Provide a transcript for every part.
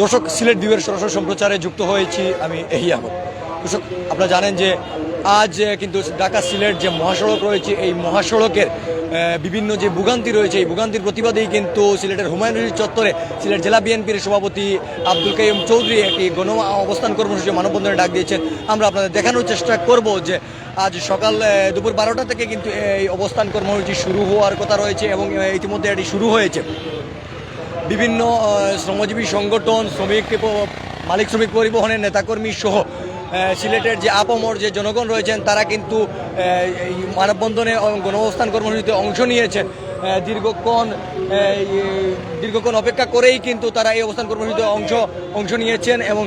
দর্শক, সিলেট ভিউয়ের সরাসরি সম্প্রচারে যুক্ত হয়েছি আমি এই আহমদ। দর্শক, আপনারা জানেন যে আজ কিন্তু ঢাকা সিলেট যে মহাসড়ক রয়েছে, এই মহাসড়কের বিভিন্ন যে ভোগান্তি রয়েছে, এই ভোগান্তির প্রতিবাদেই কিন্তু সিলেটের হুমায়ুন রশিদ চত্বরে সিলেট জেলা বিএনপির সভাপতি আব্দুল কাইম চৌধুরী একটি গণ অবস্থান কর্মসূচি মানববন্ধনে ডাক দিয়েছেন। আমরা আপনাদের দেখানোর চেষ্টা করব যে আজ সকাল দুপুর বারোটা থেকে কিন্তু এই অবস্থান কর্মসূচি শুরু হওয়ার কথা রয়েছে এবং ইতিমধ্যে এটি শুরু হয়েছে। বিভিন্ন শ্রমজীবী সংগঠন, শ্রমিক মালিক শ্রমিক পরিবহনের নেতাকর্মী সহ সিলেটের যে আপমর যে জনগণ রয়েছেন, তারা কিন্তু মানববন্ধনে গণঅবস্থান কর্মসূচিতে অংশ নিয়েছেন। দীর্ঘক্ষণ দীর্ঘক্ষণ অপেক্ষা করেই কিন্তু তারা এই অবস্থান কর্মসূচিতে অংশ অংশ নিয়েছেন এবং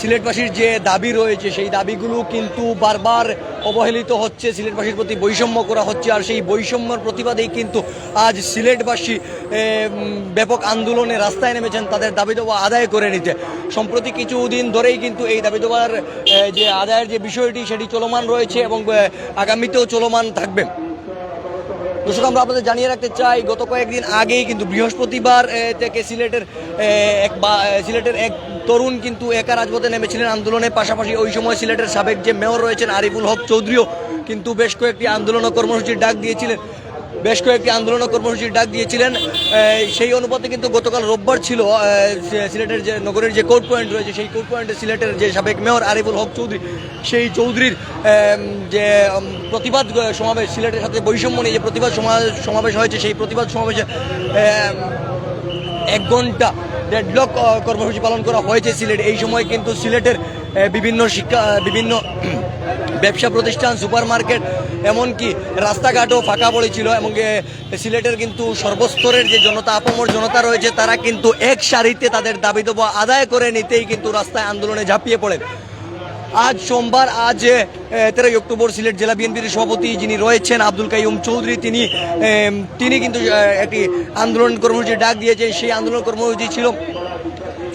সিলেটবাসীর যে দাবি রয়েছে সেই দাবিগুলো কিন্তু বারবার অবহেলিত হচ্ছে। সিলেটবাসীর প্রতি বৈষম্য করা হচ্ছে আর সেই বৈষম্যর প্রতিবাদেই কিন্তু আজ সিলেটবাসী ব্যাপক আন্দোলনে রাস্তায় নেমেছেন তাদের দাবি দেওয়া আদায় করে নিতে। সম্প্রতি কিছুদিন ধরেই কিন্তু এই দাবি এ, যে আদায়ের যে বিষয়টি সেটি চলমান রয়েছে এবং আগামীতেও চলমান থাকবে। দর্শক আমরা আপনাদের জানিয়ে রাখতে চাই গত কয়েকদিন আগেই কিন্তু বৃহস্পতিবার থেকে সিলেটের এক বা- সিলেটের এক তরুণ কিন্তু একা রাজপথে নেমেছিলেন আন্দোলনের পাশাপাশি ওই সময় সিলেটের সাবেক যে মেয়র রয়েছেন আরিফুল হক চৌধুরীও কিন্তু বেশ কয়েকটি আন্দোলন কর্মসূচির ডাক দিয়েছিলেন। বেশ কয়েকটি আন্দোলন কর্মসূচির ডাক দিয়েছিলেন। সেই অনুপাতে কিন্তু গতকাল রোববার ছিল সিলেটের যে নগরের যে কোর্ট পয়েন্ট রয়েছে, সেই কোর্ট পয়েন্টে সিলেটের যে সাবেক মেয়র আরিফুল হক চৌধুরী, সেই চৌধুরীর যে প্রতিবাদ সমাবেশ, সিলেটের সাথে বৈষম্য নিয়ে যে প্রতিবাদ সমা- সমাবেশ হয়েছে, সেই প্রতিবাদ সমাবেশে এক ঘণ্টা ডেডলক কর্মসূচি পালন করা হয়েছে সিলেট। এই সময় কিন্তু সিলেটের বিভিন্ন শিক্ষা বিভিন্ন ব্যবসা প্রতিষ্ঠান সুপার মার্কেট এমনকি রাস্তাঘাটও ফাঁকা পড়েছিল এবং সিলেটের কিন্তু সর্বস্তরের যে জনতা, আপমর জনতা রয়েছে, তারা কিন্তু এক সারিতে তাদের দাবি দাবা আদায় করে নিতেই কিন্তু রাস্তায় আন্দোলনে ঝাঁপিয়ে পড়েন। আজ সোমবার, আজ তেরোই অক্টোবর সিলেট জেলা বিএনপির সভাপতি যিনি রয়েছেন আব্দুল কাইম চৌধুরী, তিনি তিনি কিন্তু একটি আন্দোলন কর্মসূচি ডাক দিয়েছেন। সেই আন্দোলন কর্মসূচি ছিল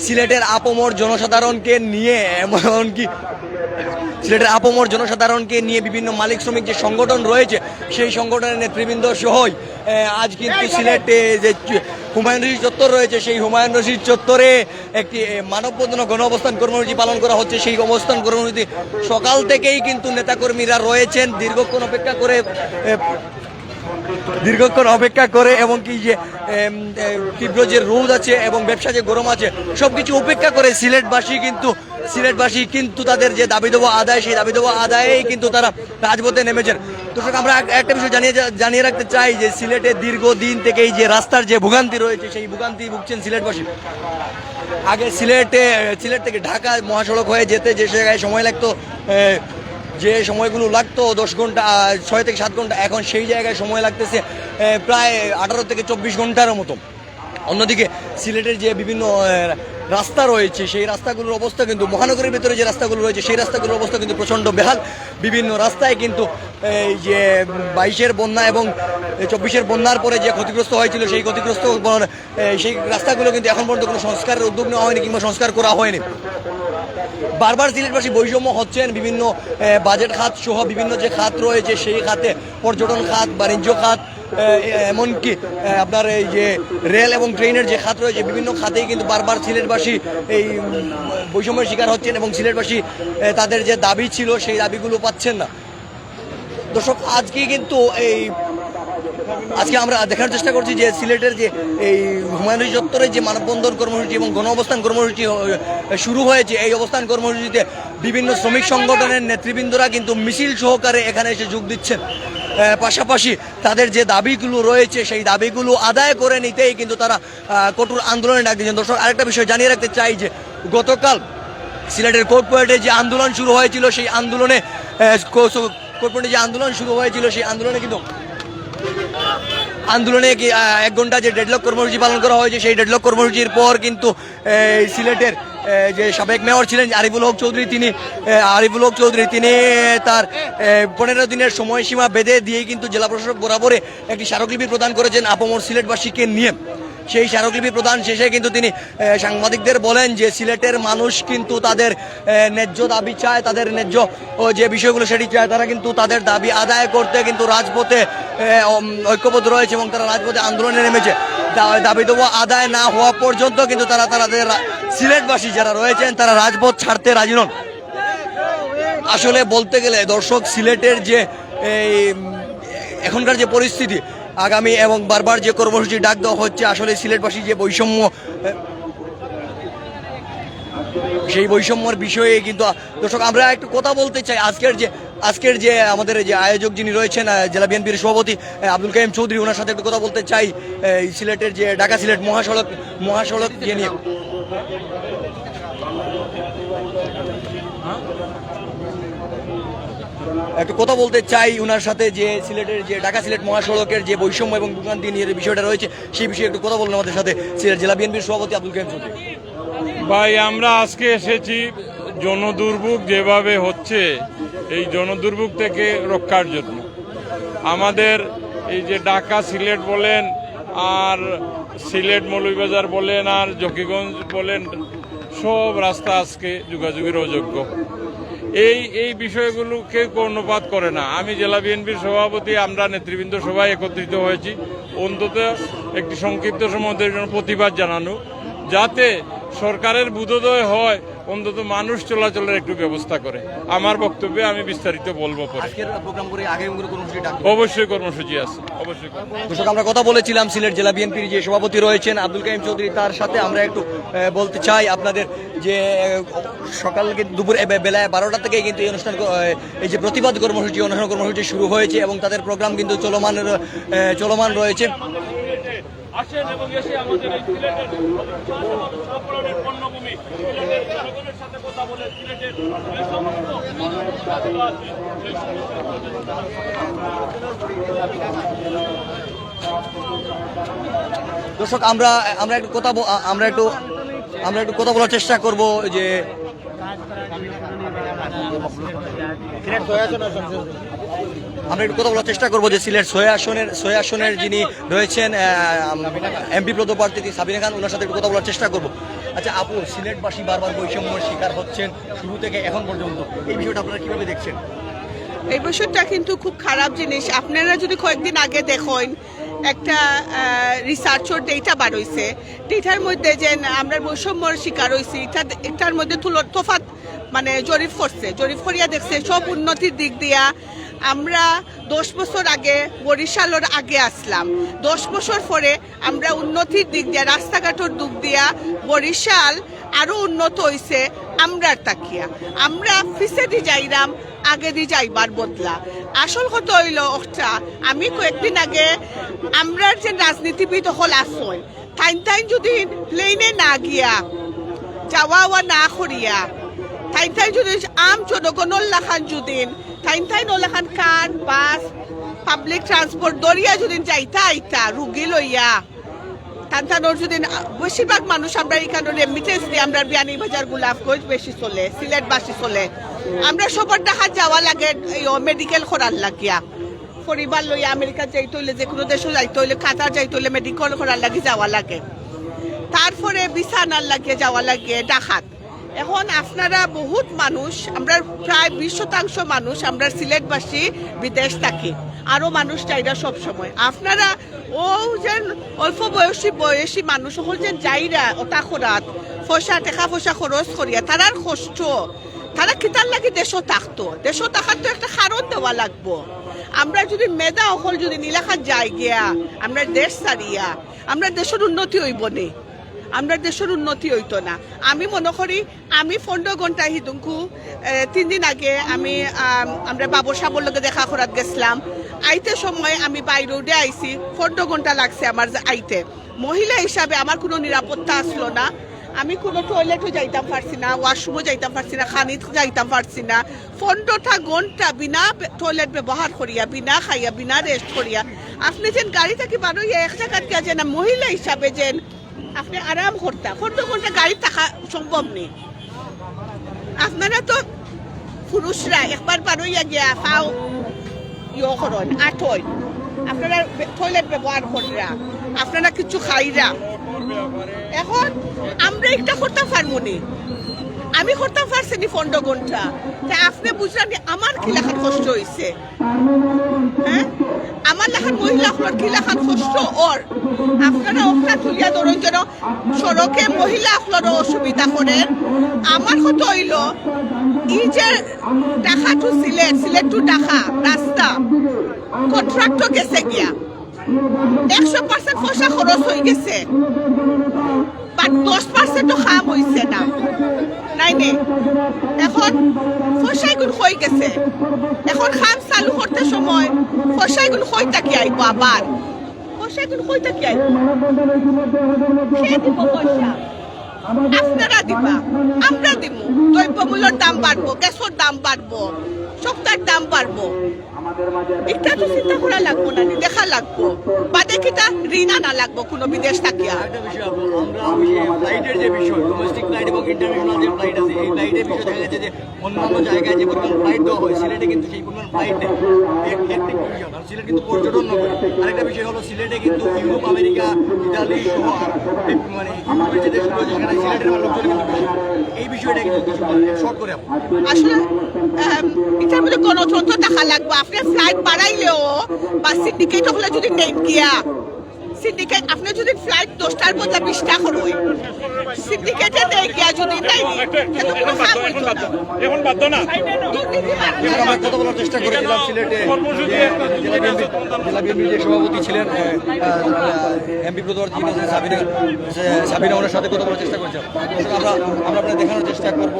সিলেটের আপমর জনসাধারণকে নিয়ে, এমনকি সিলেটের আপমর জনসাধারণকে নিয়ে বিভিন্ন মালিক শ্রমিক যে সংগঠন রয়েছে, সেই সংগঠনের নেতৃবৃন্দ সহই আজ কিন্তু সিলেটে যে হুমায়ুন রশিদ চত্বর রয়েছে, সেই হুমায়ুন রশিদ চত্বরে একটি মানববন্ধন গণ অবস্থান কর্মসূচি পালন করা হচ্ছে। সেই অবস্থান কর্মসূচি সকাল থেকেই কিন্তু নেতাকর্মীরা রয়েছেন, দীর্ঘক্ষণ অপেক্ষা করে দীর্ঘক্ষণ অপেক্ষা করে এবং কি যে তীব্র যে রোদ আছে এবং ব্যবসা যে গরম আছে, সবকিছু উপেক্ষা করে সিলেটবাসী কিন্তু সিলেটবাসী কিন্তু তাদের যে দাবি দেওয়া আদায়, সেই দাবি দেওয়া আদায়েই কিন্তু তারা রাজপথে নেমেছেন। দর্শক, আমরা একটা বিষয় জানিয়ে জানিয়ে রাখতে চাই যে সিলেটে দীর্ঘদিন থেকেই যে রাস্তার যে ভোগান্তি রয়েছে, সেই ভোগান্তি ভুগছেন সিলেটবাসী। আগে সিলেটে, সিলেট থেকে ঢাকা মহাসড়ক হয়ে যেতে যে জায়গায় সময় লাগতো যে সময়গুলো লাগতো, দশ ঘণ্টা ছয় থেকে সাত ঘণ্টা, এখন সেই জায়গায় সময় লাগতেছে প্রায় আঠারো থেকে চব্বিশ ঘণ্টার মতো। অন্যদিকে সিলেটের যে বিভিন্ন রাস্তা রয়েছে, সেই রাস্তাগুলোর অবস্থা কিন্তু মহানগরের ভিতরে যে রাস্তাগুলো রয়েছে, সেই রাস্তাগুলোর অবস্থা কিন্তু প্রচণ্ড বেহাল। বিভিন্ন রাস্তায় কিন্তু এই যে বাইশের বন্যা এবং চব্বিশের বন্যার পরে যে ক্ষতিগ্রস্ত হয়েছিল, সেই ক্ষতিগ্রস্ত সেই রাস্তাগুলো কিন্তু এখন পর্যন্ত কোনো সংস্কারের উদ্যোগ নেওয়া হয়নি কিংবা সংস্কার করা হয়নি। বারবার সিলেটবাসী বৈষম্য হচ্ছেন, বিভিন্ন বাজেট খাত সহ বিভিন্ন যে খাত রয়েছে, সেই খাতে পর্যটন খাত, বাণিজ্য খাত এমনকি আপনার এই যে রেল এবং ট্রেনের যে খাত রয়েছে, বিভিন্ন খাতেই কিন্তু বারবার সিলেটবাসী এই বৈষম্যের শিকার হচ্ছেন এবং সিলেটবাসী তাদের যে দাবি ছিল, সেই দাবিগুলো পাচ্ছেন না। দর্শক, আজকে কিন্তু এই, আজকে আমরা দেখার চেষ্টা করছি যে সিলেটের যে এই হুমায়ুন চত্বরের যে মানববন্ধন কর্মসূচি এবং গণ অবস্থান কর্মসূচি শুরু হয়েছে। এই অবস্থান কর্মসূচিতে বিভিন্ন শ্রমিক সংগঠনের নেতৃবৃন্দরা কিন্তু মিছিল সহকারে এখানে এসে যোগ দিচ্ছেন। পাশাপাশি তাদের যে দাবিগুলো রয়েছে, সেই দাবিগুলো আদায় করে নিতেই কিন্তু তারা কঠোর আন্দোলনে ডাক দিয়েছেন। দর্শক, আরেকটা বিষয় জানিয়ে রাখতে চাই যে, গতকাল সিলেটের কোর্ট পয়েন্টে যে আন্দোলন শুরু হয়েছিল, সেই আন্দোলনে কোর্ট পয়েন্টে যে আন্দোলন শুরু হয়েছিল, সেই আন্দোলনে কিন্তু আন্দোলনে এক ঘণ্টা যে ডেডলক কর্মসূচি পালন করা হয়েছে সেই ডেডলক কর্মসূচির পর কিন্তু সিলেটের যে সাবেক মেয়র ছিলেন আরিফুল হক চৌধুরী, তিনি আরিফুল হক চৌধুরী, তিনি তার পনেরো দিনের সময়সীমা বেঁধে দিয়ে কিন্তু জেলা প্রশাসক বরাবরে একটি স্মারকলিপি প্রদান করেছেন আপমর সিলেটবাসীকে নিয়ে। সেই স্মারকলিপি প্রদান শেষে কিন্তু তিনি সাংবাদিকদের বলেন যে সিলেটের মানুষ কিন্তু তাদের ন্যায্য দাবি চায়, তাদের ন্যায্য যে বিষয়গুলো সেটি চায়, তারা কিন্তু তাদের দাবি আদায় করতে কিন্তু রাজপথে ঐক্যবদ্ধ রয়েছে এবং তারা রাজপথে আন্দোলনে নেমেছে। দাবি দেবো আদায় না হওয়া পর্যন্ত কিন্তু তারা তাদের সিলেটবাসী যারা রয়েছেন, তারা রাজপথ ছাড়তে রাজি নন। আসলে বলতে গেলে দর্শক, সিলেটের যে, এই, এখনকার যে পরিস্থিতি আগামী এবং বারবার যে কর্মসূচি ডাক দেওয়া হচ্ছে, আসলে সিলেটবাসী যে বৈষম্য, সেই বৈষম্যর বিষয়ে কিন্তু, দর্শক, আমরা একটু কথা বলতে চাই। আজকের যে আজকের যে আমাদের যে আয়োজক যিনি রয়েছেন জেলা বিএনপির সভাপতি আব্দুল কাইম চৌধুরী, ওনার সাথে একটু কথা বলতে চাই সিলেটের যে ঢাকা সিলেট মহাসড়ক মহাসড়ক নিয়ে। একটু কথা বলতে চাই ওনার সাথে যে সিলেটের যে ঢাকা সিলেট মহাসড়কের যে বৈষম্য এবং ভোগান্তি নিয়ে যে বিষয়টা রয়েছে, সেই বিষয়ে একটু কথা বলুন আমাদের সাথে। সিলেট জেলা বিএনপির সভাপতি আব্দুল কাইম চৌধুরী। ভাই, আমরা আজকে এসেছি জনদুর্ভোগ যেভাবে হচ্ছে, এই জনদুর্ভোগ থেকে রক্ষার জন্য। আমাদের এই যে ঢাকা সিলেট বলেন, আর সিলেট মৌলভীবাজার বলেন, আর জকিগঞ্জ বলেন, সব রাস্তা আজকে যোগাযোগের অযোগ্য। এই এই বিষয়গুলোকে কর্ণপাত করে না। আমি জেলা বিএনপির সভাপতি, আমরা নেতৃবৃন্দ সভায় একত্রিত হয়েছি। অন্তত একটি সংক্ষিপ্ত জন্য প্রতিবাদ জানানো, যাতে সরকারের বুধোদয় হয় অন্তত মানুষ চলাচলের একটু ব্যবস্থা করে। আমার বক্তব্যে আমি বিস্তারিত বলব পরে। অবশ্যই কর্মসূচি আছে অবশ্যই দর্শক আমরা কথা বলেছিলাম সিলেট জেলা বিএনপির যে সভাপতি রয়েছেন আব্দুল কাইম চৌধুরী তার সাথে আমরা একটু বলতে চাই আপনাদের যে সকাল দুপুর বেলায় বারোটা থেকে কিন্তু এই অনুষ্ঠান এই যে প্রতিবাদ কর্মসূচি অনুষ্ঠান কর্মসূচি শুরু হয়েছে এবং তাদের প্রোগ্রাম কিন্তু চলমান চলমান রয়েছে। আসেন এবং এসে আমাদের এই সিলেটের সফলনের পণ্যভূমি সিলেটের জনগণের সাথে কথা বলে সিলেটের যে সমস্ত আছে সেই সমস্ত দর্শক আমরা আমরা একটু কথা আমরা একটু আমরা একটু কথা বলার চেষ্টা করব যে আমরা একটু কথা বলার চেষ্টা করব যে সিলেট ছয় আসনের ছয় আসনের যিনি রয়েছেন এমপি পদপ্রার্থী সাবিনা খান, ওনার সাথে একটু কথা বলার চেষ্টা করব। আচ্ছা আপু, সিলেটবাসী বারবার বৈষম্যের শিকার হচ্ছেন শুরু থেকে এখন পর্যন্ত। এই বিষয়টা আপনারা কীভাবে দেখছেন? এই বিষয়টা কিন্তু খুব খারাপ জিনিস। আপনারা যদি কয়েকদিন আগে দেখেন, একটা রিসার্চর ডেটা বার হয়েছে ডেটার মধ্যে যে আমরা বৈষম্যর শিকার হয়েছি এটা এটার মধ্যে তুলো তফাত মানে জরিফ করছে। জরিফ করিয়া দেখছে সব উন্নতির দিক দিয়া আমরা দশ বছর আগে বরিশালের আগে আসলাম। দশ বছর পরে আমরা উন্নতির দিক দিয়া, রাস্তাঘাটের দিক দিয়া বরিশাল আরও উন্নত হয়েছে আমরার তাকিয়া। আমরা পিছে দি যাইরাম, আগে দি যাইবার বদলা। আসল কথা হইল ওটা আমি কয়েকদিন আগে আমরার যে রাজনীতিবিদ হল আসন টাইম টাইম যদি প্লেনে না গিয়া যাওয়া ওয়া না করিয়া টাইম টাইম যদি আম জনগণর লাখান যদি টাইম টাইম ওলাখান কার বাস পাবলিক ট্রান্সপোর্ট দরিয়া যদি যাইতা আইতা রুগী লইয়া টানটানোর যদি বেশিরভাগ মানুষ আমরা এখানে রেমিটেন্স দিয়ে আমরা বিয়ানি বাজার গোলাপগঞ্জ বেশি চলে সিলেট বাসি চলে আমরা সবার দেখা যাওয়া লাগে মেডিকেল করার লাগিয়া পরিবার লইয়া আমেরিকা যাইতে হইলে যে কোনো দেশে যাইতে হইলে কাতার যাইতে হইলে মেডিকেল করার লাগি যাওয়া লাগে তারপরে বিছানার লাগিয়ে যাওয়া লাগে ডাকাত এখন আপনারা বহুত মানুষ, আমরা প্রায় বিশ শতাংশ মানুষ, আমরা সিলেটবাসী, বিদেশ থাকি। আরও মানুষ চাইরা সব সময় আপনারা ও যেন অল্প বয়সী বয়সী মানুষ হল যেন যাইরা ওটা খরাত, পয়সা, টেকা পয়সা খরচ করিয়া, তারার কষ্ট। তারা কিতার লাগি দেশও থাকতো। দেশও থাকার তো একটা কারণ দেওয়া লাগবো। আমরা যদি মেধা অকল যদি নীলাখাত যাই গিয়া, আমরা দেশ সারিয়া আমরা দেশের উন্নতি হইব নে। আমরা দেশের উন্নতি হইতো না। আমি মনে করি, আমি পনেরো ঘণ্টা হিদুঙ্কু তিন দিন আগে আমি আমরা বাবর সাবর লগে দেখা করাত গেছিলাম। আইতে সময় আমি বাইরে উঠে আইছি, পনেরো ঘণ্টা লাগছে আমার আইতে। মহিলা হিসাবে আমার কোনো নিরাপত্তা আসলো না। আমি কোনো টয়লেটও যাইতাম পারছি না ওয়াশরুমও যাইতাম পারছি না, খানিত যাইতাম পারছি না। পনেরোটা ঘণ্টা বিনা টয়লেট ব্যবহার করিয়া, বিনা খাইয়া, বিনা রেস্ট করিয়া, আপনি যেন গাড়ি থেকে বারোই এক জায়গাত গিয়া যেন মহিলা হিসাবে যেন আপনি আরাম করতা পনেরো ঘণ্টা গাড়ি থাকা সম্ভব নেই। আপনারা তো পুরুষরা একবার বারোইয়া গিয়া খাও ইয়ে করেন, আঠই। আপনারা টয়লেট ব্যবহার করিরা, আপনারা কিছু খাইরা। এখন আমরা একটা করতে পারব নি আমি করতাম পারছি নি পনেরো ঘণ্টা তা আপনি বুঝলেন আমার কি লেখার কষ্ট হয়েছে হ্যাঁ? আমার লেখার মহিলা হলোর কি লেখার কষ্ট? ওর। আপনারা ওখানে তুলিয়া ধরুন যেন সড়কে মহিলা হলোর অসুবিধা করেন। আমার কত হইল, এই যে ঢাকা টু সিলেট সিলেট টু ঢাকা, রাস্তা কন্ট্রাক্টর গেছে গিয়া। একশো পার্সেন্ট পয়সা খরচ হয়ে গেছে। বাট দশ পার্সেন্টও খাম হয়েছে না। নাই নে। এখন পয়সাই গুণ হয়ে গেছে। এখন খাম চালু করতে সময় পয়সাই গুণ হয়ে থাকি আইব আবার? পয়সাই গুণ হয়ে থাকি আইব পয়সা? আপনারা দিবা। আমরা দিব দ্রব্যমূল্যের দাম বাড়বো, গ্যাসের দাম বাড়বো সপ্তাহের দাম বাড়বো। এটা তো চিন্তা করা লাগবো না দেখা লাগবো। বাদে কিটা ঋণ আনা লাগবো কোনো বিদেশ থাকিয়া ফ্লাইটের যে বিষয় ডোমেস্টিক ফ্লাইট এবং ইন্টারন্যাশনাল যে ফ্লাইট আছে এই ফ্লাইটের বিষয় দেখা যাচ্ছে যে অন্যান্য জায়গায় যে পরিমাণ ফ্লাইট দেওয়া হয় সিলেটে কিন্তু সেই পরিমাণ ফ্লাইট নেই। সিলেট কিন্তু পর্যটন নগরী। আরেকটা বিষয় হলো সিলেটে কিন্তু ইউরোপ আমেরিকা ইতালি সহ এই মানে ইউরোপের যে দেশগুলো সেখানে সিলেটের লোকজন কিন্তু বেশি। এই বিষয়টা কিন্তু শর্ট করে আসলে এটার মধ্যে গণতন্ত্র দেখা লাগবে আপনি ফ্লাইট বাড়াইলেও বা সিন্ডিকেট হলে যদি নেই গিয়া সিন্ডিকেট আপনি যদি ফ্লাইট দশটার বদলে বিশটা করুন সিন্ডিকেটে নেই গিয়া যদি নাই এখন বাধ্য না। আমরা কথা বলার চেষ্টা করেছিলাম সিলেটে। জেলা বিএনপির যে সভাপতি ছিলেন এমপি প্রদর যিনি সাবিনা সাবিনা ওনার সাথে কথা বলার চেষ্টা করেছিলাম। আমরা আমরা আপনাদের দেখানোর চেষ্টা করব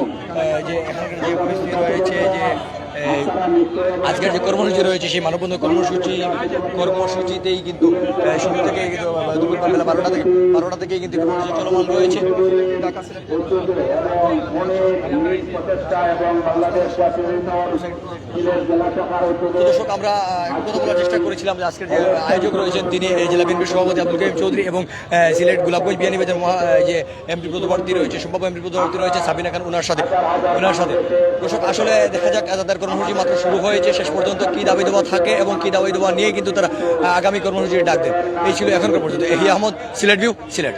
যে এখানকার যে পরিস্থিতি রয়েছে যে আজকের যে কর্মসূচি রয়েছে, সেই মানববন্ধন কর্মসূচি, কর্মসূচিতেই কিন্তু শুরু থেকে দুপুর বেলা বারোটা থেকে, বারোটা থেকেই কিন্তু কর্মসূচি চলমান রয়েছে। দর্শক, আমরা কথা বলার চেষ্টা করেছিলাম যে আজকের যে আয়োজক রয়েছেন তিনি জেলা বিএনপির সভাপতি আব্দুল করিম চৌধুরী এবং সিলেট গোলাপগঞ্জ মহা যে এমপি পদপ্রার্থী রয়েছে, সম্ভাব্য এমপি পদপ্রার্থী রয়েছে সাবিনা খান ওনার সাথে ওনার সাথে। দর্শক, আসলে দেখা যাক তাদের কর্মসূচি মাত্র শুরু হয়েছে, শেষ পর্যন্ত কি দাবি দেওয়া থাকে এবং কি দাবি দেওয়া নিয়ে কিন্তু তারা আগামী কর্মসূচির ডাক দেন এই ছিল এখনকার পর্যন্ত। এহি আহমদ, সিলেট ভিউ, সিলেট।